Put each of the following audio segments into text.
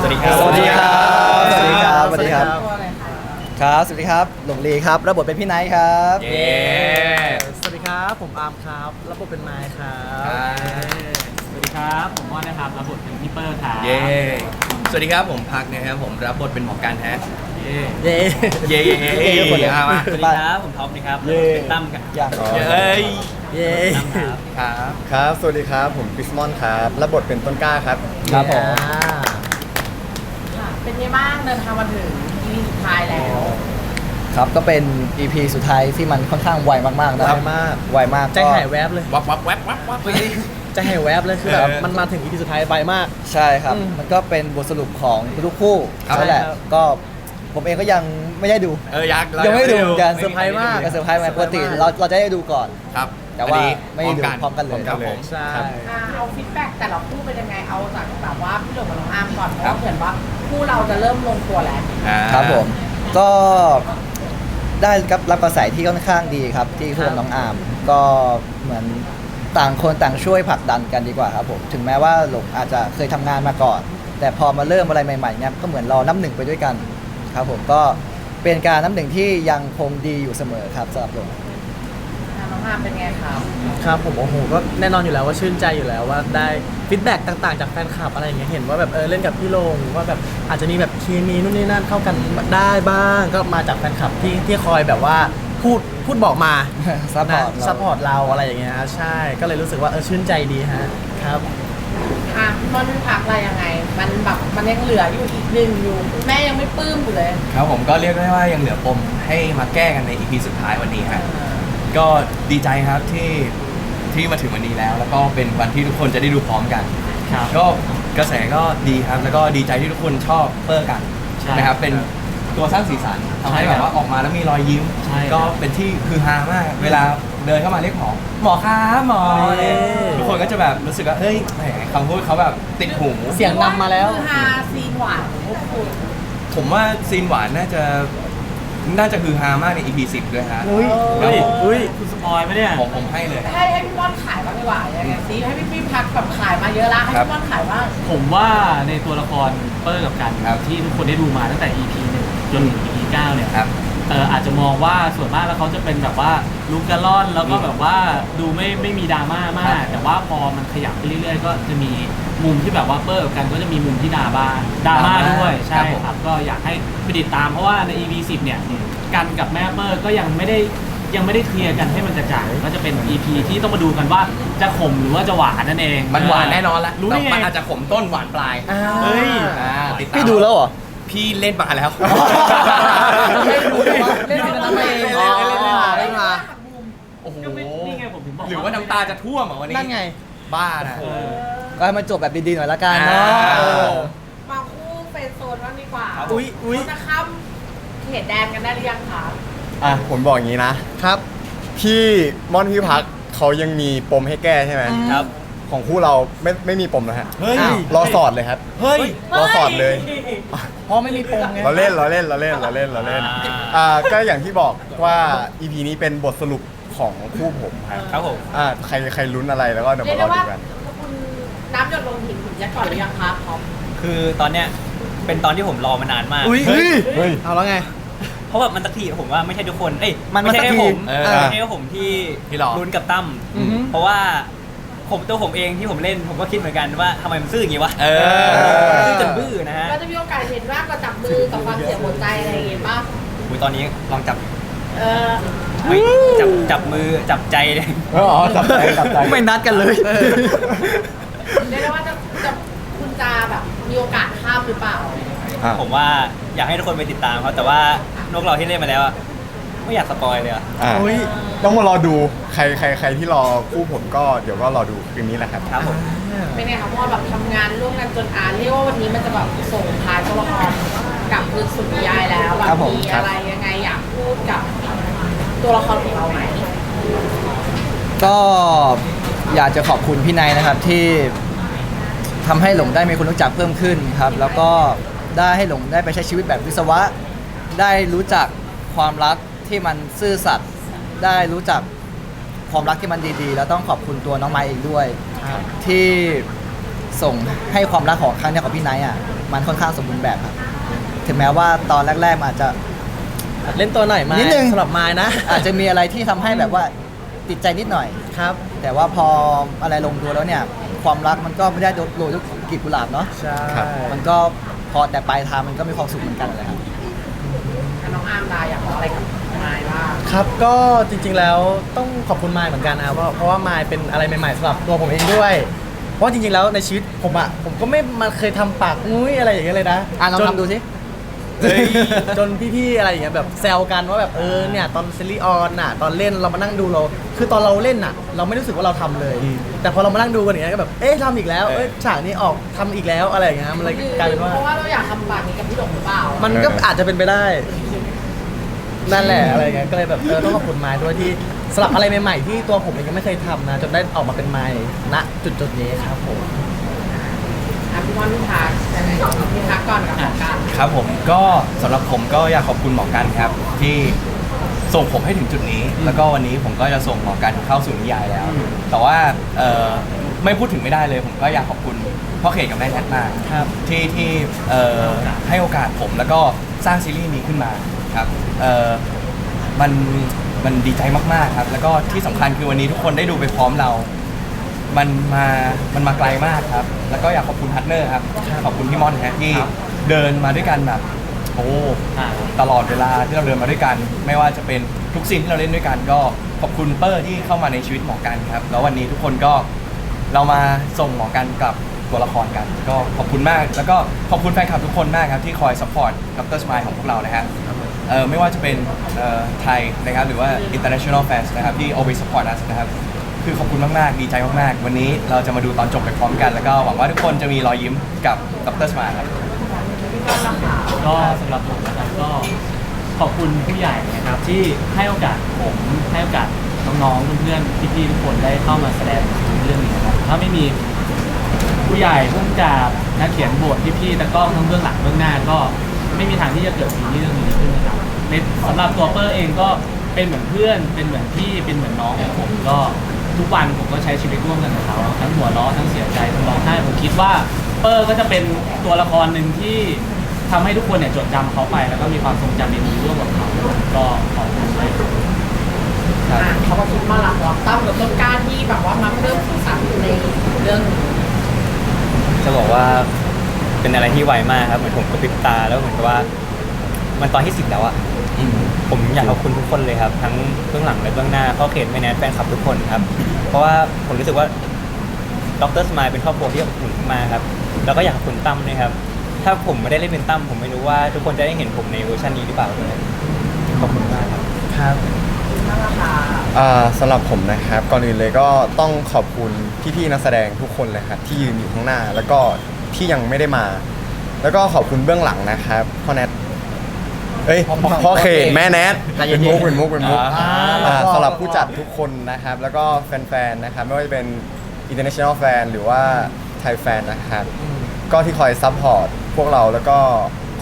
สวัสดีครับ สวัสดีครับ สวัสดีครับ สวัสดีครับตัวอะไรคะครับ สวัสดีครับ หลงลีครับรับบทเป็นพี่ไนท์ครับ เย้ สวัสดีครับ ผมอาร์มครับรับบทเป็นไมค์ครับ สวัสดีครับ ผมม่อนนะครับรับบทเป็นพี่เปอร์ครับ เย้ สวัสดีครับผมพักนะครับผมรับบทเป็นหมอการแท้เย้ เย้เย้เย้เย้เย้คนเดียวเอามาสวัสดีครับ ผมท็อปนะครับเย้ เป็นตั้มครับอย่างเย้ยเย้ตั้มครับครับครับ สวัสดีครับ ผมคริสมอนครับรับบทเป็นต้นกล้าครับครับผมค่ะเป็นไงบ้างเดินทางมาถึง EP สุดท้ายแล้ว ครับก็เป็น EP สุดท้ายที่มันค่อนข้างไวมากๆนะไวมาก ไวมากใจหายแวบเลย วับวับแวบวับวับเลย ใจหายแวบเลยคือแบบเออ มันมาถึง EP สุดท้ายไวมาก ใช่ครับ อืมมันก็เป็นบทสรุปของทุกๆคู่ครับ นั่นแหละใช่ครับ ก็ผมเองก็ยังไม่ได้ดู เออยักษ์ยังไม่ได้ดูเหมือนกันไเซอร์ไพรส์มากไเซอร์ไพรส์ไหมเซอร์ไพปรกส์ติมากเราเราจะได้ดูก่อน ครับแต่ว่าอัไม่ได้ดูพร้อมกันเลย ครับผม ใช่ อ่าเอาฟีดแบ็กแต่ละคู่เป็นยังไงเอาจากแบบว่าพี่หลงกับน้องอาร์มก่อนเพราะว่าเหมือนว่าคู่เราจะเริ่มลงตัวแล้ว อ่า ครับผม ก็ได้รับรับกระแสที่ค่อนข้างดีครับ ที่คู่กับน้องอาร์มก็เหมือน ต่างคนต่างช่วยผลักดันกันดีกว่าครับผมถึงแม้ว่าหลงอาจจะเคยทำงานมาก่อน แต่พอมาเริ่มอะไรใหม่ๆเนี่ยก็เหมือนรอน้ำหนึ่งไปด้วยกันครับผมก็เป็นการน้ำหนึ่งที่ยังคงดีอยู่เสมอครับสำหรับหลงอ่าน้องอาร์มเป็นไงครับ ครับผมโอ้โหก็แน่นอนอยู่แล้วว่าชื่นใจอยู่แล้วว่าได้ฟีดแบ็กต่างๆ จากแฟนคลับอะไรอย่างเงี้ยเห็นว่าแบบเออเล่นกับพี่ลงว่าแบบอาจจะมีแบบเคมีนู่นนี่นั่นเข้ากันได้บ้าง ก็มาจากแฟนคลับที่ที่คอยแบบว่า พูดพูดบอกมา ซัพพอร์ตนะซัพพอร์ตเราอะไรอย่างเงี้ยฮะใช่ก็เลยรู้สึกว่าเออชื่นใจดีฮะครับ อะมันพักอะไรยังไง มันแบบมันยังเหลืออยู่อีกหนึ่งอยู่คุณแม่ยังไม่ปลื้มอยู่เลย ครับผมก็เรียกได้ว่ายังเหลือปมให้มาแก้กันใน EP สุดท้ายวันนี้ฮะก็ดีใจครับที่ที่มาถึงวันนี้แล้ว แล้วก็เป็นวันที่ทุกคนจะได้ดูพร้อมกันครับ ก็กระแสก็ดีครับแล้วก็ดีใจที่ทุกคนชอบเปอร์กันใช่นะครับเป็น ตัวสร้างสีสันทำให้ใช่แบครับบว่าออกมาแล้วมีรอยยิ้ม ใช่ครับ ก็เป็นที่คือฮามาก เวลาเดินเข้ามาเรียกหมอ หมอครับหมอเย้ทุกคนก็จะแบบรู้สึกว่าเฮ้ยแหมคำพูดเขาแบบติดหู เสียงนำมาแล้ว คือฮาซีนหวานของพวกคุณผมว่าซีนหวานน่าจะ น่าจะคือฮามากใน EP 10ด้วยฮะ อุ้ยครับผม อุ้ยคุณสปอยไหมเนี่ย ผมผมให้เลย ให้ให้พี่ม่อนขายบ้างดีกว่ายังไงซิให้พี่พี่พักแบบขายมาเยอะละให้ครับ พี่ม่อนขายบ้างผมว่าในตัวละครเปอร์กับกันครับที่ทุกคนได้ดูมาตั้งแต่ EP 1 จนถึง EP 9เนี่ยครับ เอออาจจะมองว่าส่วนมากแล้วเขาจะเป็นแบบว่าลูกกระล่อนแล้วก็แบบว่าดูไม่ไม่มีดราม่ามากแต่ว่าพอมันขยับไปเรื่อยๆ ก็จะมีมุมที่แบบว่าเปอร์กับกันก็จะมีมุมที่ดราม่าดราม่าด้วยครัใช่บผมครับก็อยากให้ไปติดตามเพราะว่าใน EP 10เนี่ย กันกับแม่เปอร์ก็ยังไม่ได้ยังไม่ได้เคลียร์กันให้มันกระจ่างก็จะเป็น EP ที่ต้องมาดูกันว่าจะขมหรือว่าจะหวานนั่นเองมันหวานแน่นอนละรู้แต่ได้ไง มันอาจจะขมต้นหวานปลายเฮ้ย อ่าติดตามพี่ดูแล้วเหรอ พี่เล่นมาแล้ว เล่นดูเหรอเล่นดูแล้วเองเล่นเล่นเล่นเล่นอ๋อเล่นมา โอ้โห ก็ไม่นี่ไงผมถึงบอกหรือว่าน้ำตาจะท่วมเหรอวันนี้นั่นไง บ้านะเออก็ให้มันจบแบบดีๆหน่อยละกันเนาะอ่าเออ มาคู่เฟรนด์โซนบ้างดีกว่าครับอุ้ยอุ้ยเขาจะข้ามเขตแดนกันได้หรือยังคะอะผมบอกอย่างนี้นะ ครับที่ม่อนพี่พักเขายังมีปมให้แก้ใช่ไหมครับ ของคู่เราไม่ไม่มีปมนะฮะเฮ้ย อ้าวรอสอดเลยครับ เฮ้ย รอสอดเลย เพราะไม่มีปมไง เราเล่นเราเล่นเราเล่นเราเล่นเราเล่นอ่าอ่าก็อย่างที่บอกว่า EP นี้เป็นบทสรุปของคู่ผมครับครับผม อ่าใครใครลุ้นอะไรแล้วก็เดี๋ยวเรียมากรได้อว่าดูกัน คุณน้ำหยดลงหินหินยักษ์ก่อนหรือยังคะพร้อมคือตอนเนี้ยเป็นตอนที่ผมรอมานานมาก อุ้ยเฮ้ย เฮ้ย เอาแล้วไง เพราะว่ามันสักทีผมว่าไม่ใช่ทุกคน เอ้ยมันไม่ใช่มันสักแค่ทีผมเออไม่ใช่แค่ผมที่ที่รอ ลุ้นกับตั้มอือฮึเพราะว่า ผมตัวผมเองที่ผมเล่นผมก็คิดเหมือนกันว่าทำไมมันซื่ออย่างงี้วะเออ ซื่อจนบื้อนะฮะก็จะมีโอกาสเห็นว่ากกว่าจับมือกับฟังเสียงหัวใจอะไรอย่างเงี้ยป่ะอุยตอนนี้ลองจับเออเฮ้ยจับจับมือจับใจเลยอ๋อจับใจจับใจไม่นัดกันเลยเรียกได้ว่าจะจะคุณจะแบบมีโอกาสข้ามหรือเปล่า อะผมว่าอยากให้ทุกคนไปติดตามเขาแต่ว่านกเราที่เล่นมาแล้วอะ ไม่อยากสปอยเลยอะอะอุ๊ยต้องมารอดูใครใครใครที่รอคู่ผมก็เดี๋ยวก็รอดูคืนนี้แหละครับ ครับผมเป็นไงคะพอแบบทำงานร่วมกันจนอ่านเรียกว่าวันนี้มันจะแบบส่งท้ายตัวละครกลับคืนสู่นิยายแล้วแบบครับผม มีครับอะไรยังไงอยากพูดกับตัวละครของเราไหมก็อยากจะขอบคุณพี่นายนะครับที่ทำให้หลงได้มีคนรู้จักเพิ่มขึ้นครับ แล้วก็ได้ให้หลงได้ไปใช้ชีวิตแบบวิศวะ ได้รู้จักความรัก ที่มันซื่อสัตย์ได้รู้จักความรักที่มันดีๆ แล้วต้องขอบคุณตัวน้องไม้เองด้วย ที่ส่งให้ความรักของครั้งเนี้ยของพี่ไนท์อะมันค่อนข้างสมบูรณ์แบบครับถึงแม้ว่าตอนแรกๆมันอาจจะ เล่นตัวหน่อยไหมานิดนึง สำหรับไม้นะอาจจะมีอะไรที่ทำให้แบบว่าติดใจนิดหน่อย ครับ แต่ว่าพออะไรลงตัวแล้วเนี่ย ความรักมันก็ไม่ได้โรยด้วยกลีบกุหลาบเนาะใช่ครับ มันก็พอแต่ปลายทางมันก็มีความสุขเหมือนกันเลยครับ น้องอาร์มดาอยากบอกอะไรกับนายบ้าง ครับก็จริงๆแล้วต้องขอบคุณไมค์เหมือนกันนะครับเพราะเพราะว่าไมค์เป็นอะไรใหม่ๆสำหรับตัวผมเองด้วย เพราะจริงๆแล้วในชีวิตผมอะผมก็ไม่มาเคยทำปากงุ้ยอะไรอย่างเงี้ยเลยนะอะลองจน ทำดูสิ เฮ้ยจนพี่ๆอะไรอย่างเงี้ยแบบแซวกันว่าแบบเออเนี่ยตอนซีรีส์ออนน่ะตอนเล่นเรามานั่งดูเรา คือตอนเราเล่นน่ะ เราไม่รู้สึกว่าเราทำเลยแต่พอเรามานั่งดูกันอย่างเงี้ยก็แบบเอ๊ะทำอีกแล้วเอ๊ะฉากนี้ออกทำอีกแล้วอะไรอย่างเงี้ยมันเลยกลายเป็นว่า เพราะว่าเราอยากทำปากนี้กับพี่หลงหรือเปล่ามันก็อาจจะเป็นไปได้ นั่นแหละอะไรเงี้ยก็เลยแบบเออต้องขอบคุณไม้ด้วยที่สลับอะไรใหม่ๆที่ตัวผมเองก็ไม่เคยทำนะจนได้ออกมาเป็นไม้ณจุดจุดๆนี้ครับผมอะพี่ม่อนพี่ทักยังไงพี่ทักก่อนกับของการครับผมก็สำหรับผมก็อยากขอบคุณหมอกันครับ ที่ส่งผมให้ถึงจุดนี้ แล้วก็วันนี้ผมก็จะส่งหมอกันเข้าสู่นิยายแล้ว แต่ว่าเอ่อไม่พูดถึงไม่ได้เลย ผมก็อยากขอบคุณพ่อเขตกับแม่แนทมาก ครับ ที่ที่เอ่อให้โอกาสผมแล้วก็สร้างซีรีส์นี้ขึ้นมา ครับเอ่อมันมันดีใจมากๆครับ แล้วก็ที่สำคัญคือวันนี้ทุกคนได้ดูไปพร้อมเรา มันมามันมาไกลมากครับ แล้วก็อยากขอบคุณพาร์ทเนอร์ครับขอบคุณพี่ม่อนครับที่เดินมาด้วยกันแบบโอ้อ่าตลอดเวลาที่เราเดินมาด้วยกัน ไม่ว่าจะเป็นทุกซีนที่เราเล่นด้วยกัน ก็ขอบคุณเปอร์ที่เข้ามาในชีวิตหมอกันครับ แล้ววันนี้ทุกคนก็เรามาส่งหมอกันกับตัวละครกัน ก็ขอบคุณมาก แล้วก็ขอบคุณแฟนคลับทุกคนมากครับที่คอยซัพพอร์ตดรสมายของพวกเรานะฮะ เอ่อไม่ว่าจะเป็นเอ่อไทยนะครับหรือว่า international fans นะครับที่ always support us นะครับคือขอบคุณมาก ๆ ดีใจมาก ๆ วันนี้เราจะมาดูตอนจบไปพร้อมกัน แล้วก็หวังว่าทุกคนจะมีรอยยิ้มกับดรสมายครับ ก็สำหรับผมนะครับก็ขอบคุณผู้ใหญ่นะครับ ที่ให้โอกาสผมให้โอกาสน้องๆเพื่อนๆพี่ๆทุกคนได้เข้ามาแสดงในเรื่องนี้นะครับถ้าไม่มีผู้ใหญ่ผู้กำกับนักเขียนบทพี่ๆตะกล้องทั้งเบื้องหลังเบื้องหน้าก็ไม่มีทางที่จะเกิดซีรีส์เรื่องนี้ขึ้น นะครับในสำหรับตัวเปอร์เองก็เป็นเหมือนเพื่อน เป็นเหมือนพี่เป็นเหมือนน้องของผมก็ทุกวันผมก็ใช้ชีวิตร่วมกันกับเขาทั้งหัวเราะทั้งเสียใจทั้งร้องไห้ผมคิดว่าเปอร์ก็จะเป็นตัวละครหนึ่งที่ทำให้ทุกคนเนี่ยจดจำเขาไป แล้วก็มีความทรงจำดีๆร่วมกับเขาก็ขอบคุณด้วยอะเขาก็คิดมาหลักว่าตั้มกับต้นกล้าที่แบบว่ามาเพิ่มสีสันในเรื่องนี้จะบอกว่าเป็นอะไรที่ไวมากครับเหมือนผมกระพริบตาแล้วเหมือนกับว่า มันตอนที่สิบแล้วอะ ผมอยากขอบคุณทุกคนเลยครับ ทั้งเบื้องหลังและเบื้องหน้าข้อเขตไม่แนทแฟนคลับทุกคนครับ เพราะว่าผมรู้สึกว่าดรสมายเป็นครอบครัวที่อบอุ่นมากครับ แล้วก็อยากขอบคุณตั้มด้วยครับ ถ้าผมไม่ได้เล่นเป็นตั้มผมไม่รู้ว่าทุกคนจะได้เห็นผมในเวอร์ชันนี้หรือเปล่าเลยขอบคุณมากครับ ครับนั่นแหละค่ะอ่าสำหรับผมนะครับก่อนอื่นเลยก็ต้องขอบคุณพี่ๆนักแสดงทุกคนเลยครับที่ยืนอยู่ข้างหน้า แล้วก็ที่ยังไม่ได้มา แล้วก็ขอบคุณเบื้องหลังนะครับพ่อแนท เอ้ยพ่อเขตแม่แนทใจเย็เป็นนๆมุกเป็นมุกเป็นมุกอ่า อ่าแล้วก็สำหรับผู้จัดทุกคนนะครับ แล้วก็แฟนๆนะครับไม่ว่าจะเป็น international fan หรือว่าไทยแฟนนะครับก็ที่คอยซัพพอร์ตพวกเราแล้วก็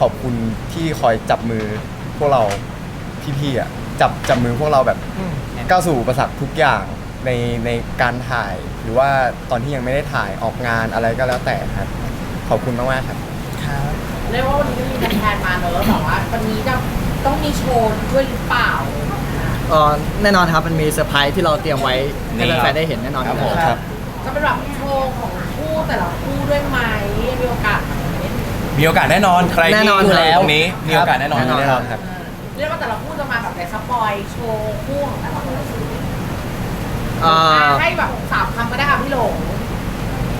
ขอบคุณที่คอยจับมือพวกเราพี่ๆอะจับจับมือพวกเราแบบ ก้าวสู่อุปสรรคทุกอย่างในในการถ่ายหรือว่าตอนที่ยังไม่ได้ถ่ายออกงานอะไรก็แล้วแต่ครับ ขอบคุณมากๆครับ ครับ เรียกว่าวันนี้มีแทนมาเนอะแต่ว่าวันนี้จะต้องมีโชว์ด้วยหรือเปล่า เอ่อแน่นอนครับมันมีเซอร์ไพรส์ที่เราเตรียมไว้ให้นี่แฟนๆได้เห็นแน่นอนครับอยู่ผมแล้วครับจะเป็นแบบโชว์ของคู่แต่ละคู่ด้วยไหมมีโอกาสไหมมีโอกาสแน่นอนใครแน่ที่นอนดูอยู่แล้วตรงนี้มีโอกาสแน่นอนแน่นอนแน่นอนครับ เรียกว่าแต่ละคู่จะมาแบบไหนสปอยโชว์คู่ของแต่ละคนเอ่อให้แบบสามคำก็ได้ค่ะพี่หลง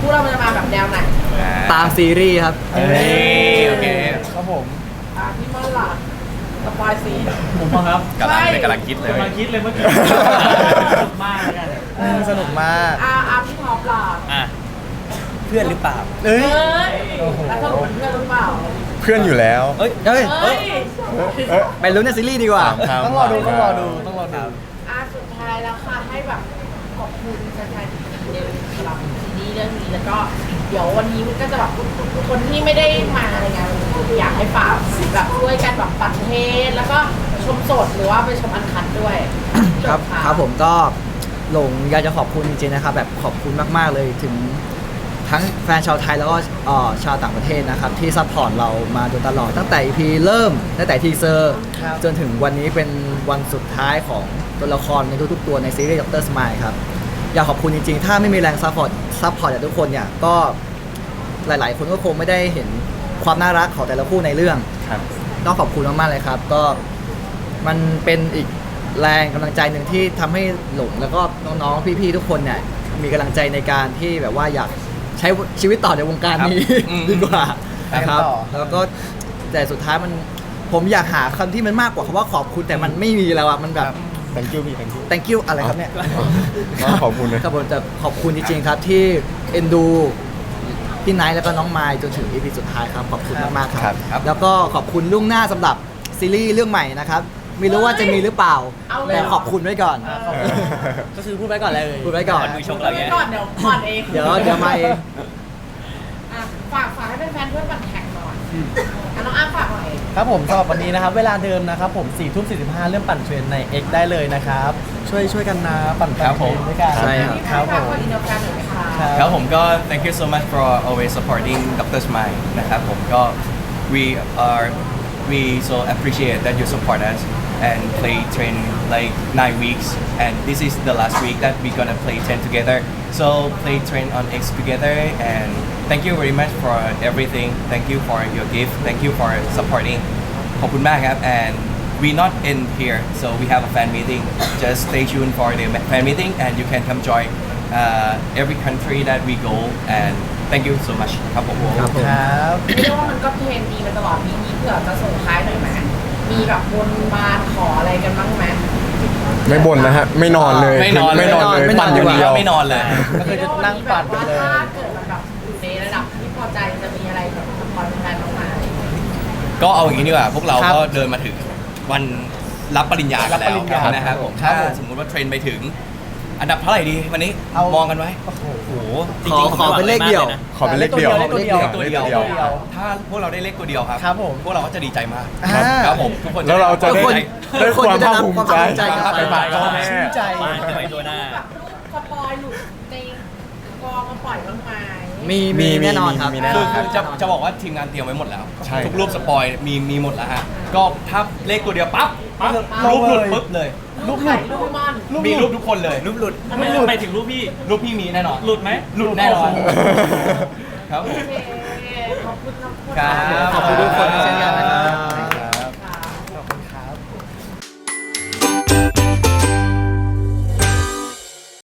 คู่เรามันจะมาแบบแนวไหนอ่าตามซีรีส์ครับเฮ้ย อะพี่ม่อนล่ะสปอยซีผมอะครับกำลังเลยกำลังคิดเลย กำลังคิดเลยเมื่อกี้สนุกมากเลยกันอืมสนุกมาก อะอะพี่ท็อปล่ะอะเพื่อนหรือเปล่า เอ้ยเอ้ยแล้วสรุปเป็นเพื่อนหรือเปล่าเพื่อนอยู่แล้ว เอ้ยเฮ้ยเอ้ยเอ้ย ไปลุ้นในซีรีส์ดีกว่าถามครับ ต้องรอดู ต้องรอดู ต้องรอดู อะสุดท้ายแล้วค่ะให้แบบขอบคุณ แฟนๆอีกทีหนึงสำหรับซีรีส์เรื่องนี้แล้วก็เดี๋ยววันนี้ก็จะแบบคนที่ไม่ได้มาในงานอยากให้ฝากแบบช่วยกันแบบปัดเทศแล้วก็ชมสดหรือว่าไปชมอันคัดด้วยครับจะครับผมก็หลงอยากจะขอบคุณจริงๆนะครับแบบขอบคุณมากๆเลยถึงทั้งแฟนชาวไทยแล้วก็เอ่อชาวต่างประเทศนะครับ ที่ซัพพอร์ตเรามาโดยตลอดตั้งแต่ EP เริ่มตั้งแต่ทีเซอร์ครับจนถึงวันนี้เป็นวันสุดท้ายของตัวละครในทุกๆตัวในซีรีส์ด็อกเตอร์สมายครับ อยากขอบคุณจริงๆ ถ้าไม่มีแรงซัพพอร์ตซัพพอร์ตจากทุกคนเนี่ยก็หลาย ๆ คนก็คงไม่ได้เห็นความน่ารักของแต่ละคู่ในเรื่อง ครับต้องขอบคุณมากๆเลยครับ ก็มันเป็นอีกแรงกำลังใจหนึ่งที่ทำให้หลงแล้วก็น้องๆพี่ๆทุกคนเนี่ยมีกำลังใจในการที่แบบว่าอยากใช้ชีวิตต่อในวงการนี้ครับอืม ดีกว่านะครับไปต่อ แล้วก็แต่สุดท้ายมันผมอยากหาคำที่มันมากกว่าคำว่าขอบคุณแต่มันไม่มีแล้วอะมันแบบ thank you พี่ thank you thank you อะไรครับเนี่ยก็ขอบคุณนะครับผมแต่ขอบคุณจริงๆครับที่เอ็นดูพี่ไนท์แล้วก็น้องมายจนถึง EP สุดท้ายครับ ขอบคุณมากๆคครัรับบครับ แล้วก็ขอบคุณล่วงหน้าสำหรับซีรีส์เรื่องใหม่นะครับ ไม่รู้ว่าจะมีหรือเปล่า เอาเลย แต่ขอบคุณไว้ก่อนก็คือพูดไว้ก่อนเลยพูดไว้ก่อนดูชกพูเราดเนี้ไว้ยก่อนเดี๋ยวก่อนเองเดี๋ยวเดี๋ยวมาเอง อะฝากฝากให้แฟนๆช่วยปั่นแท็กหน่ อยอะน้องอ้ำฝากหน่อยครับผมสำหรับวันนี้นะครับ เวลาเดิมนะครับผม4ทุ่ม45เริ่มปั่นเทรนใน X ได้เลยนะครับ ช่วยช่วยกันนะปั่นครับผมเทรนด้วยกันใช่ ครับ พี่คแพรับทย์ผฝากมคนอินเดียกันหน่อยไหมคะครับครับผมก็ thank you so much for always supporting Dr. Smile นะครับผมก็ we are we so appreciate that you support us and play train like nine weeks and this is the last week that we're gonna play 10 together so play train on X together and thank you very much for everything thank you for your gift thank you for supporting ขอบคุณมากครับ and we not end here so we have a fan meeting just stay tuned for the fan meeting and you can come join uh, every country that we go and thank you so much ครับผม ครับผม ครับ เรียกว่ามันก็เทรนดีมาตลอดมีนี้เผื่อจะส่งท้ายหน่อยไหมมีแบบบนบานขออะไรกันบ้างไหม ไม่บ่นนะฮะ ไม่นอนเลย ไม่นอน ไม่นอนเลย ไม่นอน ปั่นอย่างเดียว ไม่นอนเลย ก็คือจะนั่งปั่นไปเลย ก็เอาอย่างนี้ดีกว่า พวกเราครับก็เดินมาถึงวันรับปริญญากันแล้รับปวริญญานะครับผมครัถ้าบผม สมมุติว่าเทรนไปถึง อันดับเท่าไหร่ดีวันนี้เอามองกันไว้โอ้โห โอ้โหจขอริงๆผมขอเป็นเลขเดียวหวังมากนะขอเป็นเลขเดียว เลขตัวเดียวตัวเดียวเลขตัวเดียว ถ้าพวกเราได้เลขตัวเดียวครับครับผม พวกเราก็จะดีใจมากอ่า ครับผมทุกคนแล้วเราจะทุกได้คนได้ ทุกคนความจะภาคได้ภูมิความใจภาคภูมิใจกลับไป ไปพ่อแม่ชื่นใจบ้านจะไปตัวหน้าแบบรูปสปอยหลุดในกองมาปล่อยบ้างไห มมีมีมีมีแน่นอนครับมีแน่นคืออนคือจะจะบอกว่าทีมงานเตรียมไว้หมดแล้ว ใช่ทุกรูปสปอยมีมีหมดแล้วฮะ ก็ถ้าเลขตัวเดียวปั๊บปั๊บลรูงปหลุดเลยปุ๊บเลยรูปไหนรูปมันมีรูปทุกคนเลยรูปหลุดไม่ไปถึงรูปพี่ รูปพี่มีแน่นอน หลุดไหม หลุดแน่นอนครับผม โอเคขอบคุณน้อง ครับ ขอบคุณทุกคนเช่นกันนะครับ